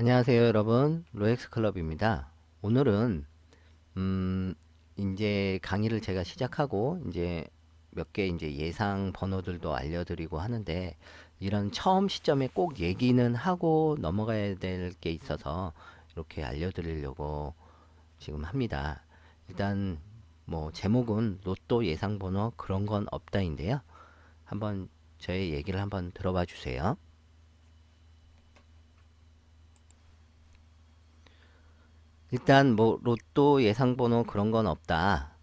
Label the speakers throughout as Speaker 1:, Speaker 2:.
Speaker 1: 안녕하세요, 여러분. 로엑스 클럽입니다. 오늘은 음, 이제 강의를 제가 시작하고 이제 몇 개 이제 예상 번호들도 알려드리고 하는데 이런 처음 시점에 꼭 얘기는 하고 넘어가야 될 게 있어서 이렇게 알려드리려고 지금 합니다. 일단 뭐 제목은 로또 예상 번호 그런 건 없다인데요. 한번 저의 얘기를 한번 들어봐 주세요. 일단 뭐 로또 예상 번호 그런 건 없다.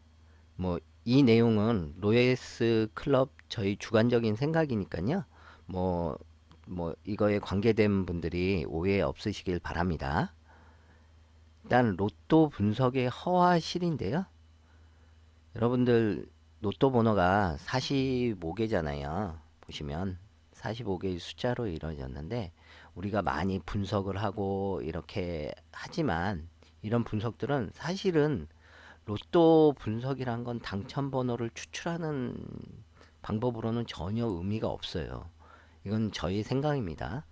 Speaker 1: 뭐 이 내용은 로에스 클럽 저희 주관적인 생각이니까요. 뭐뭐 이거에 관계된 분들이 오해 없으시길 바랍니다. 일단 로또 분석의 허와실인데요. 여러분들 로또 번호가 45개잖아요. 보시면 45개의 숫자로 이루어졌는데 우리가 많이 분석을 하고 이렇게 하지만 이런 분석들은 사실은 로또 분석이란 건 당첨 번호를 추출하는 방법으로는 전혀 의미가 없어요. 이건 저희 생각입니다.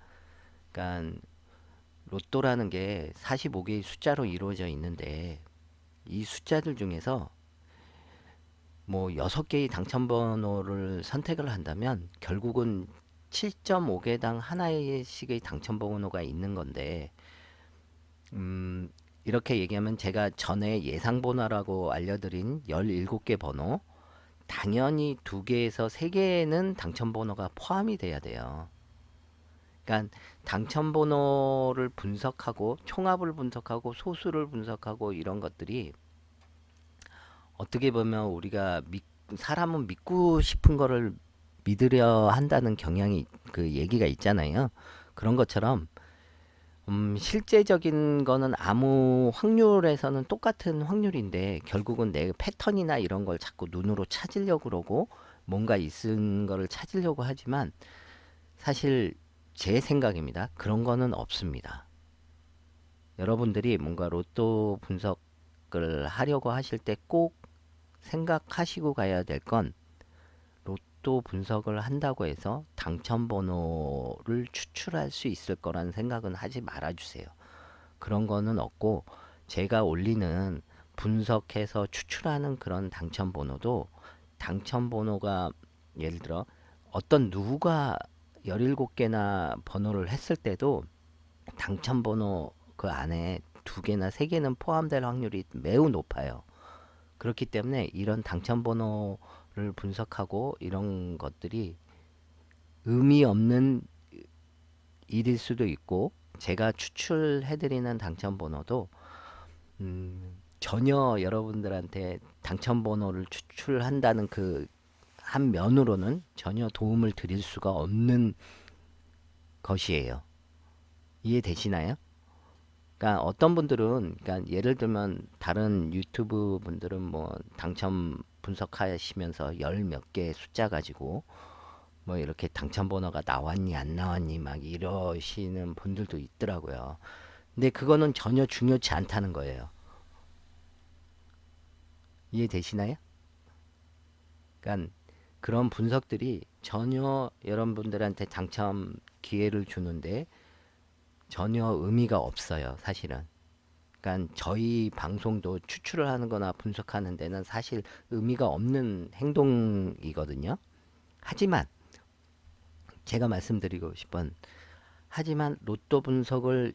Speaker 1: 그러니까 로또라는 게 45개의 숫자로 이루어져 있는데 이 숫자들 중에서 뭐 6개의 당첨 번호를 선택을 한다면 결국은 7.5개당 하나씩의 당첨 번호가 있는 건데 음, 이렇게 얘기하면 제가 전에 예상 번호라고 알려드린 17개 번호 당연히 2개에서 3개는 당첨 번호가 포함이 돼야 돼요. 그러니까 당첨 번호를 분석하고 총합을 분석하고 소수를 분석하고 이런 것들이 어떻게 보면 우리가 믿, 사람은 믿고 싶은 거를 믿으려 한다는 경향이 그 얘기가 있잖아요. 그런 것처럼 음, 실제적인 거는 아무 확률에서는 똑같은 확률인데 결국은 내 패턴이나 이런 걸 자꾸 눈으로 찾으려고 그러고 뭔가 있은 거를 찾으려고 하지만 사실 제 생각입니다. 그런 거는 없습니다. 여러분들이 뭔가 로또 분석을 하려고 하실 때 꼭 생각하시고 가야 될건로 또 분석을 한다고 해서 당첨 번호를 추출할 수 있을 거라는 생각은 하지 말아 주세요. 그런 거는 없고 제가 올리는 분석해서 추출하는 그런 당첨 번호도 당첨 번호가 예를 들어 어떤 누가 17개나 번호를 했을 때도 당첨 번호 그 안에 두 개나 세 개는 포함될 확률이 매우 높아요. 그렇기 때문에 이런 당첨 번호 를 분석하고 이런 것들이 의미 없는 일일 수도 있고 제가 추출해드리는 당첨 번호도 음, 전혀 여러분들한테 당첨 번호를 추출한다는 그 한 면으로는 전혀 도움을 드릴 수가 없는 것이에요. 이해되시나요? 그러니까 어떤 분들은 그러니까 예를 들면 다른 유튜브 분들은 뭐 당첨 분석하시면서 열 몇개 숫자 가지고 뭐 이렇게 당첨 번호가 나왔니 안 나왔니 막 이러시는 분들도 있더라고요. 근데 그거는 전혀 중요치 않다는 거예요. 이해되시나요? 그러니까 그런 분석들이 전혀 여러분들한테 당첨 기회를 주는데 전혀 의미가 없어요, 사실은. 그러니까 저희 방송도 추출을 하는 거나 분석하는 데는 사실 의미가 없는 행동이거든요. 하지만 제가 말씀드리고 싶은 하지만 로또 분석을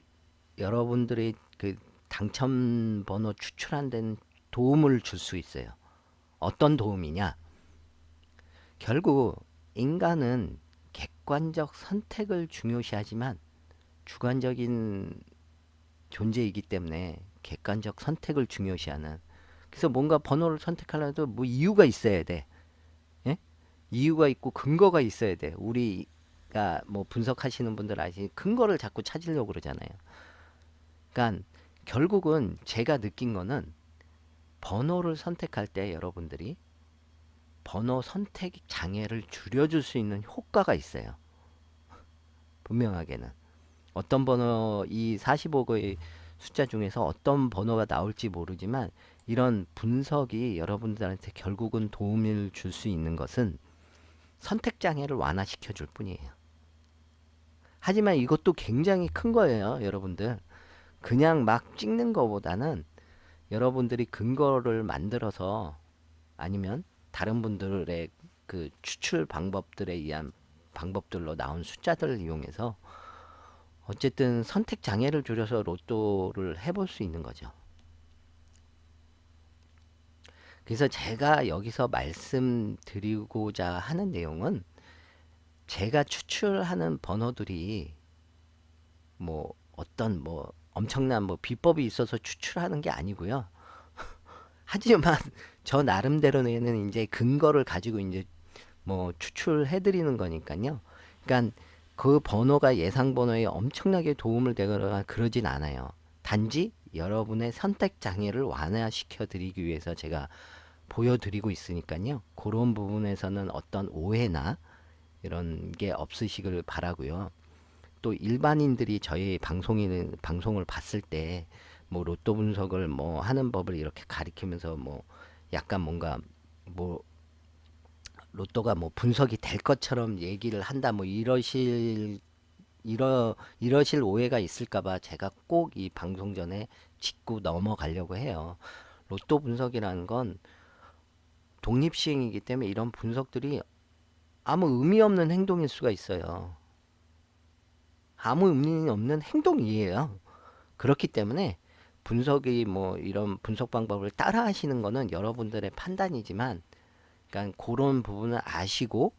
Speaker 1: 여러분들의 그 당첨 번호 추출한 데는 도움을 줄 수 있어요. 어떤 도움이냐? 결국 인간은 객관적 선택을 중요시하지만 주관적인 존재이기 때문에 객관적 선택을 중요시하는 그래서 뭔가 번호를 선택하려도 뭐 이유가 있어야 돼. 예? 이유가 있고 근거가 있어야 돼. 우리가 뭐 분석하시는 분들 아시 근거를 자꾸 찾으려고 그러잖아요. 그러니까 결국은 제가 느낀 거는 번호를 선택할 때 여러분들이 번호 선택 장애를 줄여줄 수 있는 효과가 있어요. 분명하게는. 어떤 번호 이 45개의 숫자 중에서 어떤 번호가 나올지 모르지만 이런 분석이 여러분들한테 결국은 도움을 줄 수 있는 것은 선택 장애를 완화시켜 줄 뿐이에요. 하지만 이것도 굉장히 큰 거예요, 여러분들. 그냥 막 찍는 거보다는 여러분들이 근거를 만들어서 아니면 다른 분들의 그 추출 방법들에 의한 방법들로 나온 숫자들을 이용해서 어쨌든 선택 장애를 줄여서 로또를 해볼 수 있는 거죠. 그래서 제가 여기서 말씀드리고자 하는 내용은 제가 추출하는 번호들이 뭐 어떤 뭐 엄청난 뭐 비법이 있어서 추출하는 게 아니고요. 하지만 저 나름대로는 이제 근거를 가지고 이제 뭐 추출해 드리는 거니까요. 그러니까 그 번호가 예상 번호에 엄청나게 도움을 되거나 그러진 않아요. 단지 여러분의 선택 장애를 완화시켜 드리기 위해서 제가 보여드리고 있으니까요. 그런 부분에서는 어떤 오해나 이런 게 없으시길 바라고요. 또 일반인들이 저희 방송인 방송을 봤을 때 뭐 로또 분석을 뭐 하는 법을 이렇게 가리키면서 뭐 약간 뭔가 뭐 로또가 뭐 분석이 될 것처럼 얘기를 한다 뭐 이러실 이러 이러실 오해가 있을까봐 제가 꼭 이 방송 전에 짚고 넘어가려고 해요. 로또 분석이라는 건 독립시행이기 때문에 이런 분석들이 아무 의미 없는 행동일 수가 있어요. 아무 의미 없는 행동이에요. 그렇기 때문에 분석이 뭐 이런 분석 방법을 따라 하시는 거는 여러분들의 판단이지만 그러니까 그런 부분을 아시고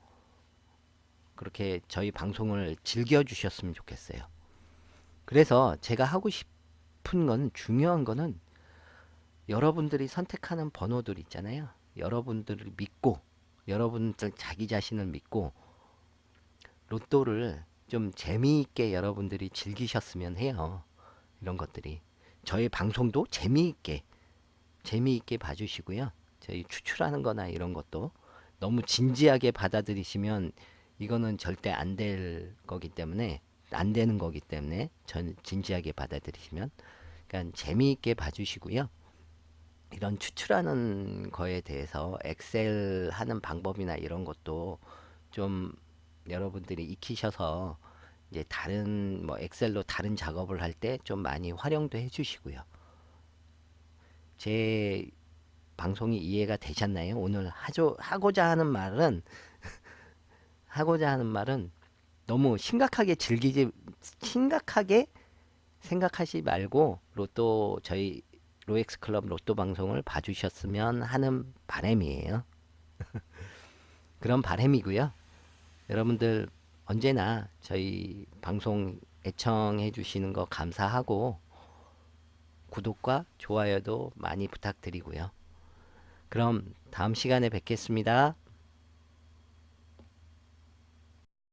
Speaker 1: 그렇게 저희 방송을 즐겨 주셨으면 좋겠어요. 그래서 제가 하고 싶은 건 중요한 거는 여러분들이 선택하는 번호들 있잖아요. 여러분들을 믿고 여러분들 자기 자신을 믿고 로또를 좀 재미있게 여러분들이 즐기셨으면 해요. 이런 것들이 저희 방송도 재미있게 재미있게 봐주시고요. 저희 추출하는 거나 이런 것도 너무 진지하게 받아들이시면 이거는 절대 안 될 거기 때문에 안 되는 거기 때문에 전 진지하게 받아들이시면 그러니까 재미있게 봐주시고요. 이런 추출하는 거에 대해서 엑셀 하는 방법이나 이런 것도 좀 여러분들이 익히셔서 이제 다른 뭐 엑셀로 다른 작업을 할 때 좀 많이 활용도 해주시고요. 제 방송이 이해가 되셨나요? 오늘 하죠, 하고자 하는 말은 하고자 하는 말은 너무 심각하게 즐기지 심각하게 생각하지 말고 로또 저희 로엑스 클럽 로또 방송을 봐주셨으면 하는 바람이에요. 그런 바람이고요. 여러분들 언제나 저희 방송 애청해 주시는 거 감사하고 구독과 좋아요도 많이 부탁드리고요. 그럼 다음 시간에 뵙겠습니다.